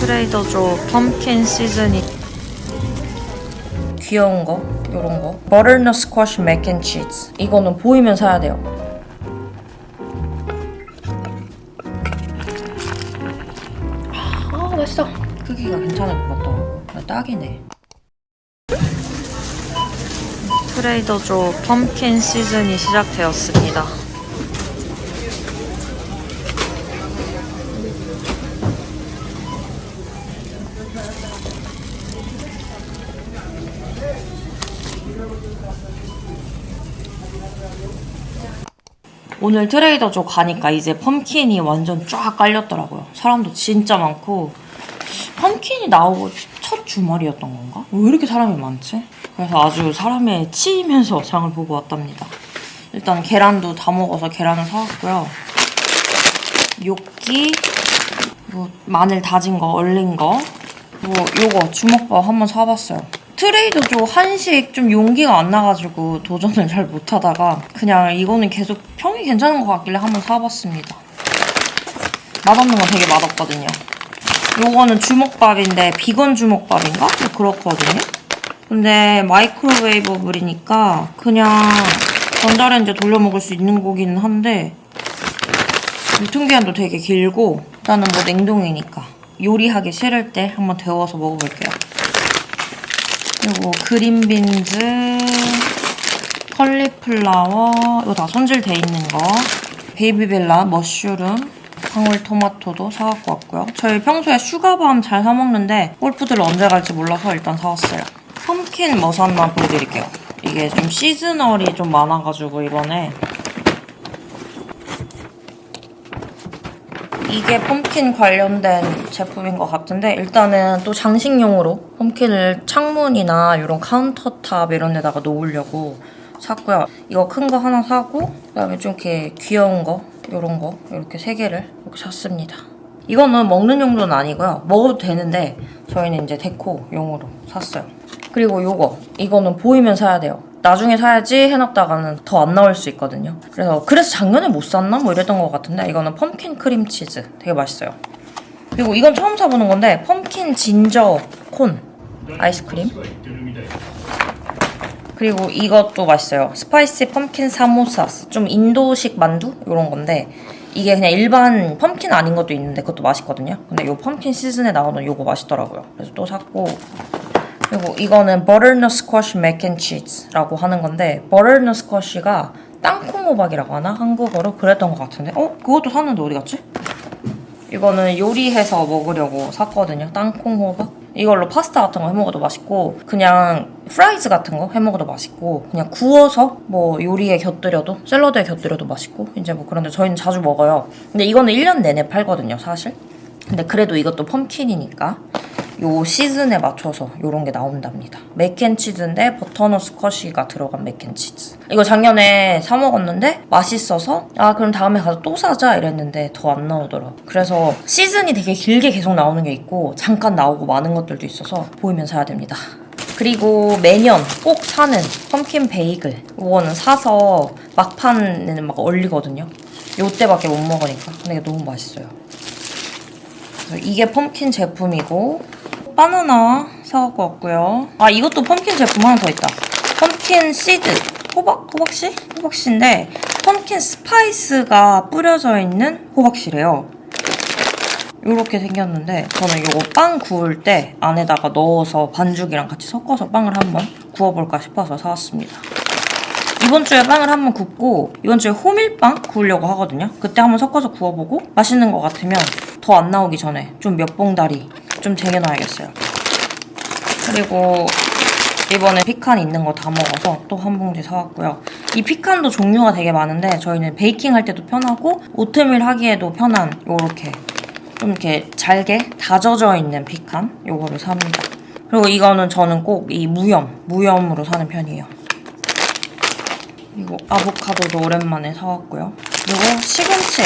트레이더조 펌킨 시즈닝. 귀여운 거? 요런 거? 버터넛 스쿼시 맥앤치즈. 이거는 보이면 사야 돼요. 아 맛있어. 크기가 괜찮을 것 같더라고 아, 딱이네. 트레이더조 펌킨 시즌이 시작되었습니다. 오늘 트레이더조 가니까 이제 펌킨이 완전 쫙 깔렸더라고요 사람도 진짜 많고 펌킨이 나오고 첫 주말이었던 건가? 왜 이렇게 사람이 많지? 그래서 아주 사람에 치이면서 장을 보고 왔답니다 일단 계란도 다 먹어서 계란을 사왔고요 요끼 뭐 마늘 다진 거 얼린 거 뭐 요거 주먹밥 한번 사봤어요. 트레이더조 한식 좀 용기가 안 나가지고 도전을 잘 못하다가 그냥 이거는 계속 평이 괜찮은 것 같길래 한번 사봤습니다. 맛없는 건 되게 맛없거든요. 요거는 주먹밥인데 비건 주먹밥인가? 뭐 그렇거든요. 근데 마이크로웨이브 불이니까 그냥 전자레인지에 돌려 먹을 수 있는 거기는 한데 유통기한도 되게 길고 일단은 뭐 냉동이니까 요리하기 싫을 때 한번 데워서 먹어볼게요. 그리고 그린빈즈, 컬리플라워, 이거 다 손질돼 있는 거, 베이비벨라, 머쉬룸, 방울토마토도 사갖고 왔고요. 저희 평소에 슈가밤 잘 사먹는데 홀푸드를 언제 갈지 몰라서 일단 사왔어요. 펌킨 뭐 샀나 보여드릴게요. 이게 좀 시즈널이 좀 많아가지고 이번에 이게 펌킨 관련된 제품인 것 같은데 일단은 또 장식용으로 펌킨을 창문이나 이런 카운터탑 이런 데다가 놓으려고 샀고요. 이거 큰 거 하나 사고 그다음에 좀 이렇게 귀여운 거 이런 거 이렇게 세 개를 이렇게 샀습니다. 이거는 먹는 용도는 아니고요. 먹어도 되는데 저희는 이제 데코용으로 샀어요. 그리고 요거 이거는 보이면 사야 돼요. 나중에 사야지 해놨다가는 더 안 나올 수 있거든요. 그래서 그래서 작년에 못 샀나 뭐 이랬던 것 같은데 이거는 펌킨 크림 치즈 되게 맛있어요. 그리고 이건 처음 사보는 건데 펌킨 진저 콘 아이스크림. 그리고 이것도 맛있어요. 스파이시 펌킨 사모사스. 좀 인도식 만두? 이런 건데 이게 그냥 일반 펌킨 아닌 것도 있는데 그것도 맛있거든요. 근데 이 펌킨 시즌에 나오는 요거 맛있더라고요. 그래서 또 샀고 그리고 이거는 버터넛 스쿼시 맥앤치즈라고 하는 건데 버터넛 스쿼시가 땅콩 호박이라고 하나? 한국어로 그랬던 것 같은데 어? 그것도 샀는데 어디 갔지? 이거는 요리해서 먹으려고 샀거든요. 땅콩 호박. 이걸로 파스타 같은 거 해먹어도 맛있고 그냥 프라이즈 같은 거 해먹어도 맛있고 그냥 구워서 뭐 요리에 곁들여도 샐러드에 곁들여도 맛있고 이제 뭐 그런데 저희는 자주 먹어요. 근데 이거는 1년 내내 팔거든요, 사실. 근데 그래도 이것도 펌킨이니까 요 시즌에 맞춰서 요런 게 나온답니다. 맥앤치즈인데 버터넛 스쿼시가 들어간 맥앤치즈. 이거 작년에 사 먹었는데 맛있어서 아 그럼 다음에 가서 또 사자 이랬는데 더 안 나오더라. 그래서 시즌이 되게 길게 계속 나오는 게 있고 잠깐 나오고 많은 것들도 있어서 보이면 사야 됩니다. 그리고 매년 꼭 사는 펌킨 베이글. 이거는 사서 막판에는 막 얼리거든요. 요때밖에 못 먹으니까. 근데 이게 너무 맛있어요. 이게 펌킨 제품이고 바나나 사갖고 왔고요. 아 이것도 펌킨 제품 하나 더 있다. 펌킨 시드 호박 호박씨 호박씨인데 펌킨 스파이스가 뿌려져 있는 호박씨래요. 이렇게 생겼는데 저는 이거 빵 구울 때 안에다가 넣어서 반죽이랑 같이 섞어서 빵을 한번 구워볼까 싶어서 사왔습니다. 이번 주에 빵을 한번 굽고 이번 주에 호밀빵 구우려고 하거든요. 그때 한번 섞어서 구워보고 맛있는 것 같으면 더 안 나오기 전에 좀 몇 봉다리 좀 쟁여놔야겠어요. 그리고 이번에 피칸 있는 거 다 먹어서 또 한 봉지 사왔고요. 이 피칸도 종류가 되게 많은데 저희는 베이킹 할 때도 편하고 오트밀 하기에도 편한 요렇게 좀 이렇게 잘게 다져져 있는 피칸 요거를 삽니다. 그리고 이거는 저는 꼭 이 무염, 무염으로 사는 편이에요. 그리고 아보카도도 오랜만에 사왔고요. 그리고 시금치.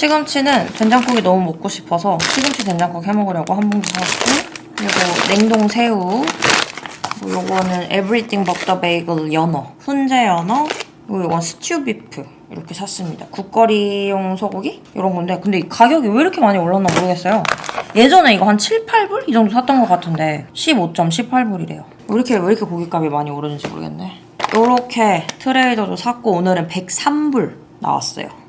시금치는 된장국이 너무 먹고 싶어서 시금치 된장국 해먹으려고 한 봉지 사왔고 그리고 냉동 새우 그리고 요거는 But The Bagel 연어 훈제 연어 그리고 이건 스튜 비프 이렇게 샀습니다. 국거리용 소고기? 이런 건데 근데 이 가격이 왜 이렇게 많이 올랐나 모르겠어요. 예전에 이거 한 7, 8불? 이 정도 샀던 것 같은데 15.18불이래요. 왜 이렇게 왜 이렇게 고깃값이 많이 오르는지 모르겠네. 이렇게 트레이더도 샀고 오늘은 103불 나왔어요.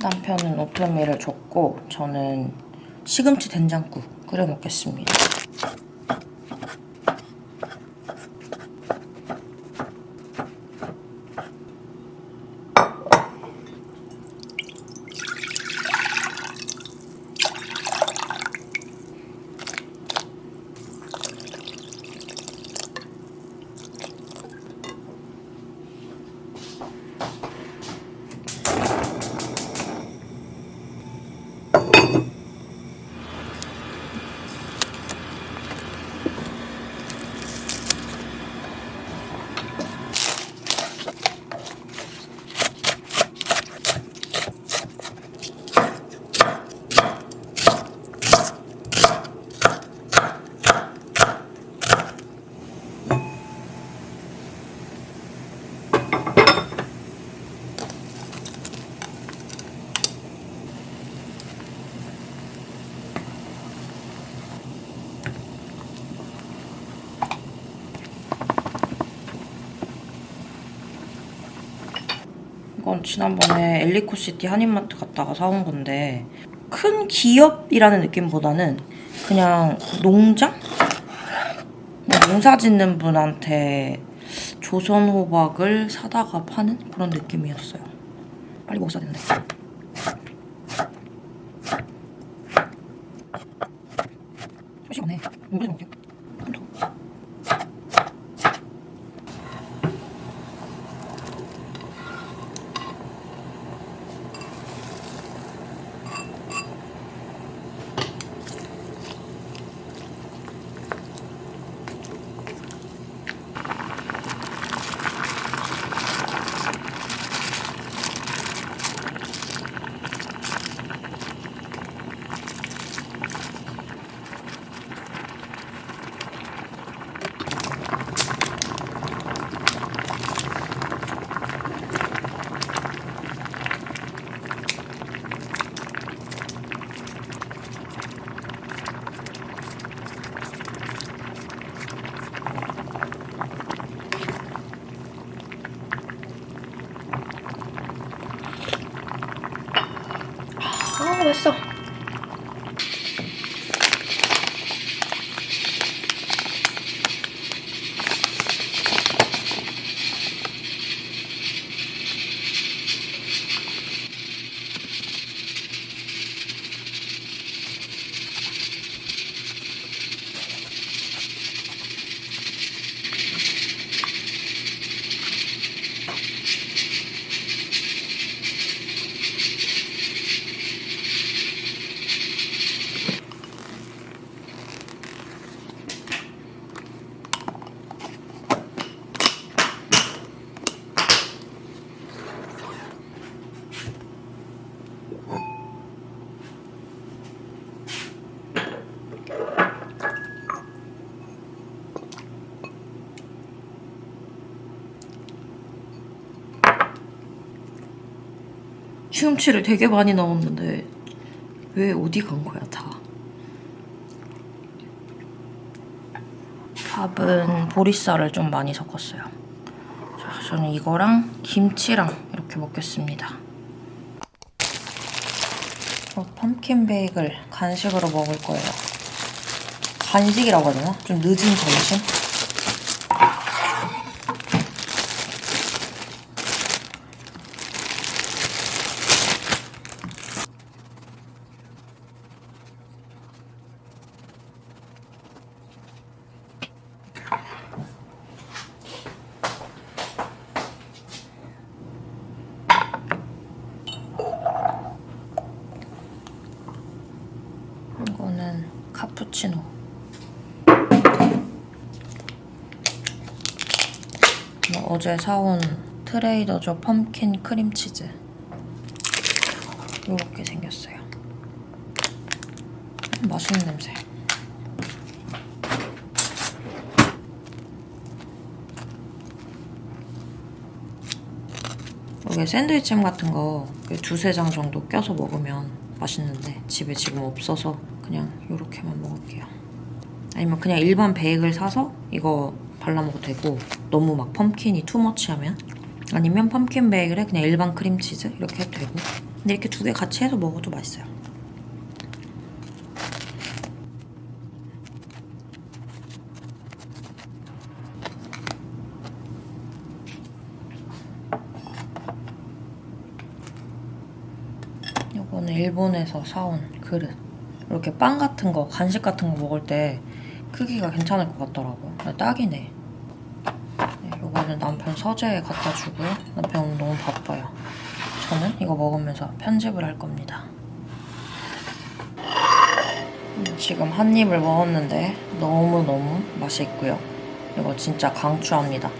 남편은 오트밀을 줬고 저는 시금치 된장국 끓여 먹겠습니다. 이건 지난번에 엘리코시티 한인마트 갔다가 사온 건데 큰 기업이라는 느낌보다는 그냥 농장? 뭐 농사 짓는 분한테 조선 호박을 사다가 파는 그런 느낌이었어요. 빨리 먹어야 된다. 시간에 이거 먹을게요. 좀 더. 아 맛있어. 시금치를 되게 많이 넣었는데 왜 어디 간 거야 다? 밥은 보리쌀을 좀 많이 섞었어요. 자, 저는 이거랑 김치랑 이렇게 먹겠습니다. 어, 펌킨 베이글 간식으로 먹을 거예요. 간식이라고 되나? 좀 늦은 점심? 이거는 카푸치노. 이거 어제 사온 트레이더조 펌킨 크림치즈. 이렇게 생겼어요. 음, 맛있는 냄새. 여기 샌드위치햄 같은 거 두세 장 정도 껴서 먹으면 맛있는데 집에 지금 없어서 그냥 이렇게만 먹을게요. 아니면 그냥 일반 베이글 사서 이거 발라 먹어도 되고 너무 막 펌킨이 투머치하면 아니면 펌킨 베이글에 그냥 일반 크림치즈 이렇게 해도 되고 근데 이렇게 두 개 같이 해서 먹어도 맛있어요. 이거는 일본에서 사온 그릇. 이렇게 빵 같은 거, 간식 같은 거 먹을 때 크기가 괜찮을 것 같더라고요. 아, 딱이네. 네, 이거는 남편 서재에 갖다 주고요. 남편 너무 바빠요. 저는 이거 먹으면서 편집을 할 겁니다. 음, 지금 한 입을 먹었는데 너무너무 맛있고요. 이거 진짜 강추합니다.